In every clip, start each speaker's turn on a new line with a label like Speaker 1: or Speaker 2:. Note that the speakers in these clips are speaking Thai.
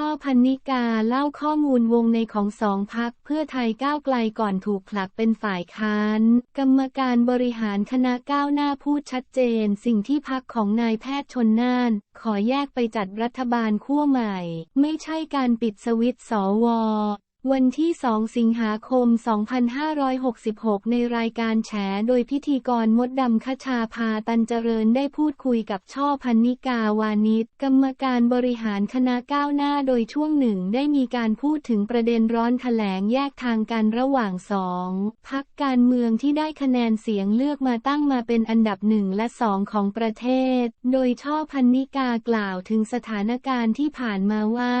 Speaker 1: ช่อพันนิกาเล่าข้อมูลวงในของสองพักเพื่อไทยก้าวไกลก่อนถูกผลักเป็นฝ่ายค้าน กรรมการบริหารคณะก้าวหน้าพูดชัดเจน สิ่งที่พักของนายแพทย์ชนน่าน ขอแยกไปจัดรัฐบาลขั้วใหม่ ไม่ใช่การปิดสวิตช์สว วันที่ 2 สิงหาคม 2566 ในรายการแฉโดยพิธีกรมดดำคชาพาตันเจริญได้พูดคุยกับช่อพันนิกาวานิชกรรมการบริหารคณะก้าวหน้าโดยช่วงหนึ่งได้มีการพูดถึงประเด็นร้อนแถลงแยกทางกันระหว่างสองพักการเมืองที่ได้คะแนนเสียงเลือกมาตั้งมาเป็นอันดับหนึ่งและสองของประเทศ โดยช่อพันนิกากล่าวถึงสถานการณ์ที่ผ่านมาว่า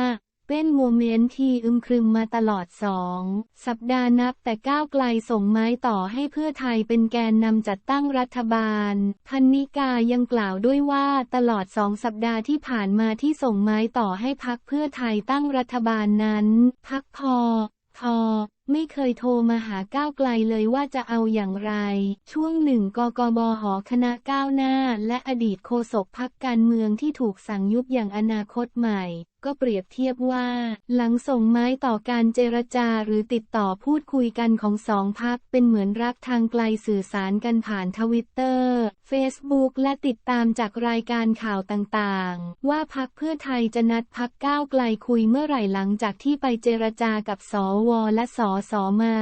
Speaker 1: เป็นโมเมนต์ที่อึมครึมมาตลอดสองสัปดาห์นับแต่ก้าวไกลส่งไม้ต่อให้เพื่อไทยเป็นแกนนำจัดตั้งรัฐบาล พันนิกายังกล่าวด้วยว่าตลอดสองสัปดาห์ที่ผ่านมาที่ส่งไม้ต่อให้พักเพื่อไทยตั้งรัฐบาลนั้นพักพอพอไม่เคยโทรมาหาก้าวไกลเลยว่าจะเอาอย่างไร ช่วงหนึ่งกกบหอคณะก้าวหน้า และอดีตโฆษกพักการเมืองที่ถูกสั่งยุบอย่างอนาคตใหม่ ก็เปรียบเทียบว่า หลังส่งไม้ต่อการเจรจาหรือติดต่อพูดคุยกันของสองพักเป็นเหมือนรักทางไกลสื่อสารกันผ่านทวิตเตอร์ Facebook และติดตามจากรายการข่าวต่างๆ ว่าพักเพื่อไทยจะนัดพักก้าวไกลคุยเมื่อไหร่หลังจากที่ไปเจรจากับสวและสสมา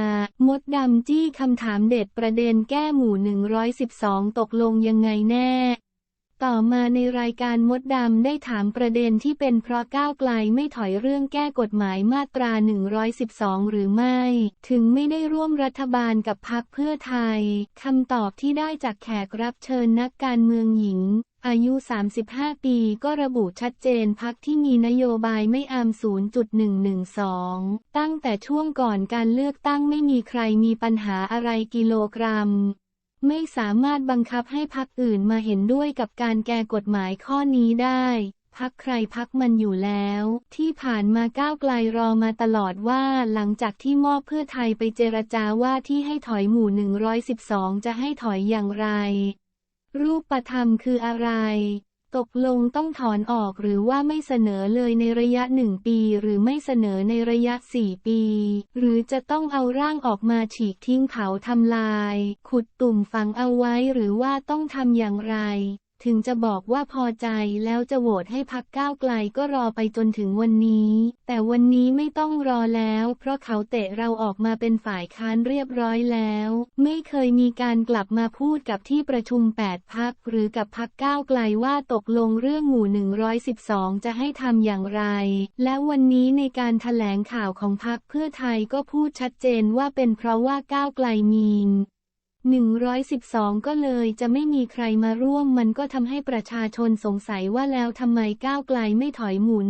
Speaker 1: มดดำจี้คำถามเด็ดประเด็นแก้หมู่ 112 ตกลงยังไงแน่ ต่อมาในรายการมดดำได้ถามประเด็นที่เป็นเพราะก้าวไกลไม่ถอยเรื่องแก้กฎหมายมาตรา 112 หรือไม่ ถึงไม่ได้ร่วมรัฐบาลกับพรรคเพื่อไทยคำตอบที่ได้จากแขกรับเชิญนักการเมืองหญิง อายุ 35 ปีก็ระบุชัดเจนพักที่มีนโยบายไม่อาม 0.112 ตั้งแต่ช่วงก่อนการเลือกตั้งไม่มีใครมีปัญหาอะไรกิโลกรัม ไม่สามารถบังคับให้พักอื่นมาเห็นด้วยกับการแก้กฎหมายข้อนี้ได้พักใครพักมันอยู่แล้ว ที่ผ่านมาก้าวไกลรอมาตลอดว่าหลังจากที่มอบเพื่อไทยไปเจรจาว่าที่ให้ถอยหมู่ 112 จะให้ถอยอย่างไร รูปธรรมคืออะไร ตกลงต้องถอนออกหรือว่าไม่เสนอเลยในระยะหนึ่งปีหรือไม่เสนอในระยะสี่ปี หรือจะต้องเอาร่างออกมาฉีกทิ้งเผาทำลาย ขุดตุ่มฝังเอาไว้หรือว่าต้องทำอย่างไร ถึงจะบอกว่าพอใจแล้วจะโหวตให้พักก้าวไกลก็รอไปจนถึงวันนี้ แต่วันนี้ไม่ต้องรอแล้ว เพราะเขาเตะเราออกมาเป็นฝ่ายค้านเรียบร้อยแล้ว ไม่เคยมีการกลับมาพูดกับที่ประชุม 8 พักหรือกับพักก้าวไกลว่าตกลงเรื่องหมู่ 112 จะให้ทำอย่างไร และวันนี้ในการถแถลงข่าวของพักเพื่อไทยก็พูดชัดเจนว่าเป็นเพราะว่าก้าวไกลมี 112 ก็เลยจะไม่มีใครมาร่วมมันก็ทำให้ประชาชนสงสัยว่าแล้วทำไมก้าวไกลไม่ถอยหมู่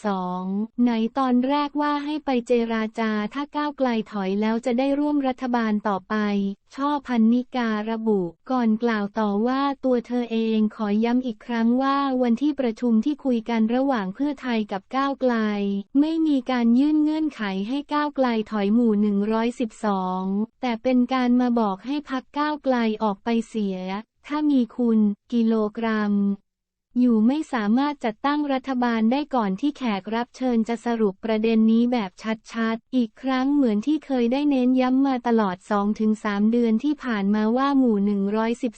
Speaker 1: 112 ไหนตอนแรกว่าให้ไปเจราจาถ้าก้าวไกลถอยแล้วจะได้ร่วมรัฐบาลต่อไป ช่อพันนิการะบุก่อนกล่าวต่อว่าตัวเธอเองขอย้ำอีกครั้งว่าวันที่ประชุมที่คุยกันระหว่างเพื่อไทยกับก้าวไกล ไม่มีการยื่นเงื่อนไขให้ก้าวไกลถอยหมู่ 112 แต่เป็นการมาบอกให้พักก้าวไกลออกไปเสีย ถ้ามีคุณ กิโลกรัม อยู่ไม่สามารถจัดตั้งรัฐบาลได้ก่อนที่แขกรับเชิญจะสรุปประเด็นนี้แบบชัดๆ อีกครั้งเหมือนที่เคยได้เน้นย้ำมาตลอด 2-3 เดือนที่ผ่านมาว่าหมู่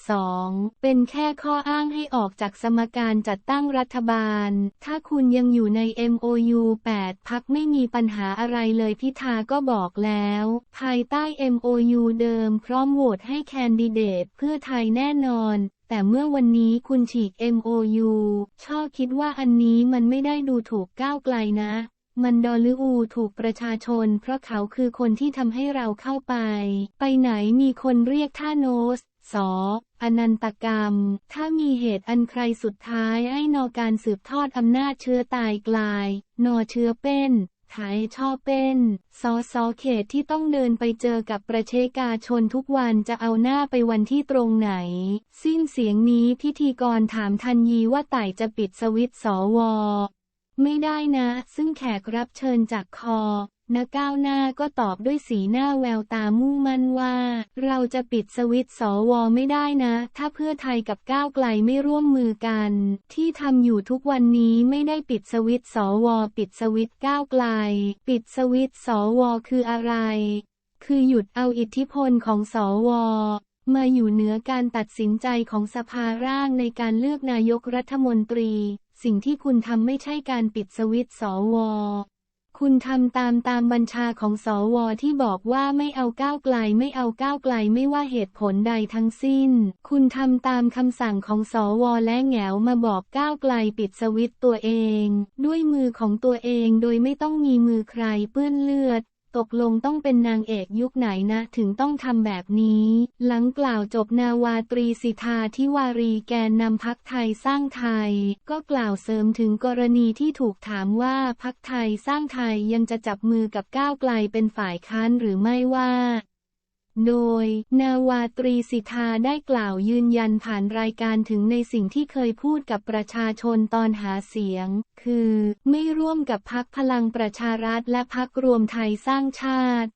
Speaker 1: 112 เป็นแค่ข้ออ้างให้ออกจากสมการจัดตั้งรัฐบาล ถ้าคุณยังอยู่ใน MOU 8 พักไม่มีปัญหาอะไรเลยพิธาก็บอกแล้ว ภายใต้ MOU เดิมพร้อมโหวตให้แคนดิเดตเพื่อไทยแน่นอนแต่เมื่อวันนี้คุณฉีก MOU ช่อคิดว่าอันนี้มันไม่ได้ดูถูกก้าวไกลนะ มันดอลลืออูถูกประชาชน เพราะเขาคือคนที่ทำให้เราเข้าไป ไปไหนมีคนเรียกท่าโนสสออนันตกรรม ถ้ามีเหตุอันใครสุดท้ายไอ้นอการสืบทอดอำนาจเชื้อตายกลาย นอเชื้อเป็น ไทยชอบเป็นสอสอเขตที่ต้องเดินไปเจอกับประเชกาชนทุกวันจะเอาหน้าไปวันที่ตรงไหน สิ้นเสียงนี้พิธีกรถามทันยีว่าไต่จะปิดสวิตช์สว ไม่ได้นะ ซึ่งแขกรับเชิญจากคอ นกก้าวหน้าก็ตอบด้วยสีหน้าแววตามุ่งมั่นว่า เราจะปิดสวิตช์สวไม่ได้นะ ถ้าเพื่อไทยกับก้าวไกลไม่ร่วมมือกัน ที่ทำอยู่ทุกวันนี้ไม่ได้ปิดสวิตช์สวปิดสวิตก้าวไกล ปิดสวิตช์สวคืออะไร คือหยุดเอาอิทธิพลของสวมาอยู่เหนือการตัดสินใจของสภาร่างในการเลือกนายกรัฐมนตรี สิ่งที่คุณทำไม่ใช่การปิดสวิตช์สว คุณทำตามตามบัญชาของสวที่บอกว่าไม่เอาก้าวไกลไม่เอาก้าวไกลไม่ว่าเหตุผลใดทั้งสิ้น คุณทำตามคำสั่งของสวและแงวมาบอกก้าวไกลปิดสวิตตัวเอง ด้วยมือของตัวเองโดยไม่ต้องมีมือใครเปื้อนเลือด ตกลงต้องเป็นนางเอกยุคไหนนะ ถึงต้องทำแบบนี้ หลังกล่าวจบนาวาตรีสิทธาทิวารีแกนนำพักไทยสร้างไทย ก็กล่าวเสริมถึงกรณีที่ถูกถามว่าพักไทยสร้างไทยยังจะจับมือกับก้าวไกลเป็นฝ่ายค้านหรือไม่ว่า โดย นาวาตรีสิทธาได้กล่าวยืนยันผ่านรายการถึงในสิ่งที่เคยพูดกับประชาชนตอนหาเสียง คือ ไม่ร่วมกับพักพลังประชารัฐและพักรวมไทยสร้างชาติ